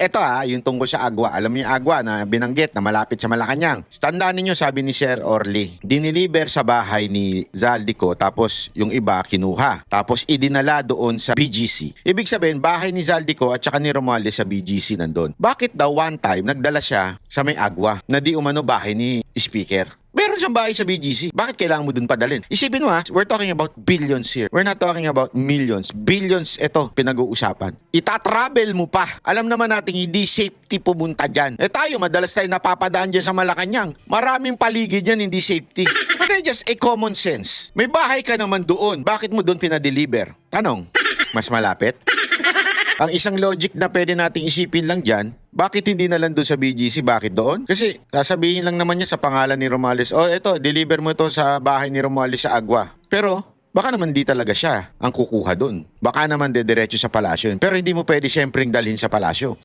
Ito ah, yung tungkol sa agwa. Alam mo yung agwa na binanggit na malapit sa Malacanang. Tandaan ninyo, sabi ni Sir Orly, diniliver sa bahay ni Zaldico tapos yung iba kinuha. Tapos idinala doon sa BGC. Ibig sabihin, bahay ni Zaldico at saka ni Romualdez sa BGC nandun. Bakit daw one time nagdala siya sa may agwa na di umano bahay ni Speaker? Meron siyang bahay sa BGC. Bakit kailangan mo dun padalin? Isipin mo ha, we're talking about billions here. We're not talking about millions. Billions ito pinag-uusapan. Itatravel mo pa. Alam naman natin hindi safety pumunta dyan. Eh tayo, madalas tayo napapadaan dyan sa Malacanang. Maraming paligid yan, hindi safety. Ano just a common sense? May bahay ka naman doon. Bakit mo doon pinadeliver? Tanong, mas malapit? Ang isang logic na pwede nating isipin lang dyan, bakit hindi na lang doon sa BGC? Bakit doon? Kasi sasabihin lang naman niya sa pangalan ni Romales, oh eto, deliver mo ito sa bahay ni Romales sa Agua. Pero baka naman di talaga siya ang kukuha doon. Baka naman dediretso sa palasyo. Pero hindi mo pwede siyempre dalhin sa palasyo.